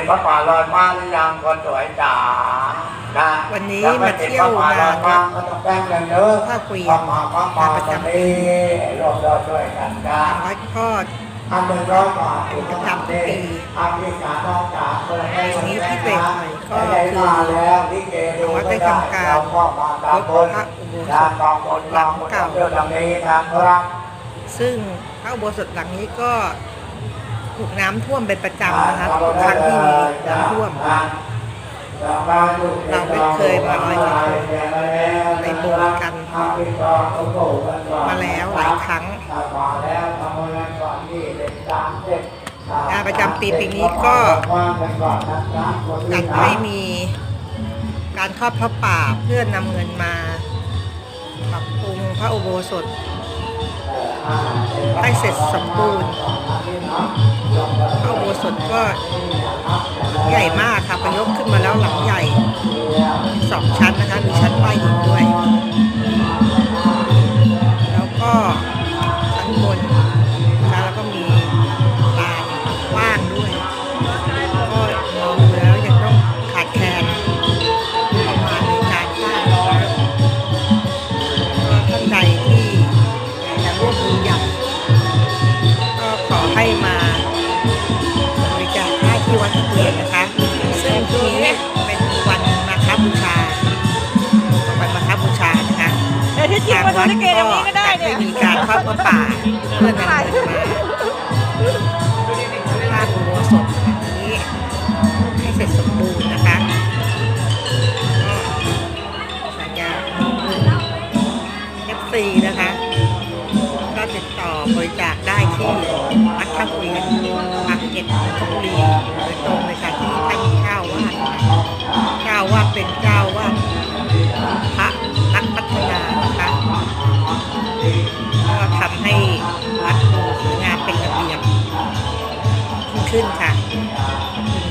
ดพระป่าลอยมาหรือยังคนสวยจ๋านะวันนี้งไมาเที่ยวติดพระป่ลอยงานก็ต้องแป้งอย่างเยอะข้าวเกวียนพระมาพระป่างานประจำปีรวมเราช่วยกันจ้าวัดก็อันหนึ่งร้อยบาทประจำปีอันที่การต้องจากเพื่อให้ทีนี้พิเศษหน่อยก็ได้คือมาแล้วลิเกดูวัดได้ไม่ได้ทำการเราก็มาตามบนยกพระอุโบสถตามกองบนกองบนหลังเก่าเรื่องดังนี้นะครับซึ่งพระอุโบสถหลังนี้ก็ ถูกน้ำท่วมเป็นประจำนะคะทุกครั้งที่มีน้ำท่วม เราไม่เคยมาลอยกระทงในโบสถ์กันมาแล้วหลายครั้งงานประจำปีปีนี้ก็จัดให้มีการทอดพระป่าเพื่อนำเงินมาปรับปรุงพระอุโบสถให้เสร็จสมบูรณ์ พระอุโบสถก็ใหญ่มากค่ะประยกขึ้นมาแล้วหลังใหญ่สองชั้นนะคะ มีชั้นใต้ดินด้วย แล้วก็ชั้นบนนะคะแล้วก็มีลานว่างด้วย ก็มองแล้วยังต้องขาดแคลนประมาณในการสร้างนะคะก็ท่านใดที่อยากจะร่วมบุญใหญ่ มาดูลิเกตรงนี้ก็ได้เนี่ย มีการทอดพระป่าเพื่อนำเงินมาสร้างอุโบสถแบบนี้ให้เสร็จสมบูรณ์นะคะก็สัญญาเอฟซีนะคะ ก็ติดต่อบริจาคได้ที่วัดข้าวเกวียนปากเกร็ดนนทบุรีโดยตรงเลยค่ะที่ท่านเจ้าวาดเจ้าว่าดเป็นเจ้า ขึ้นค่ะ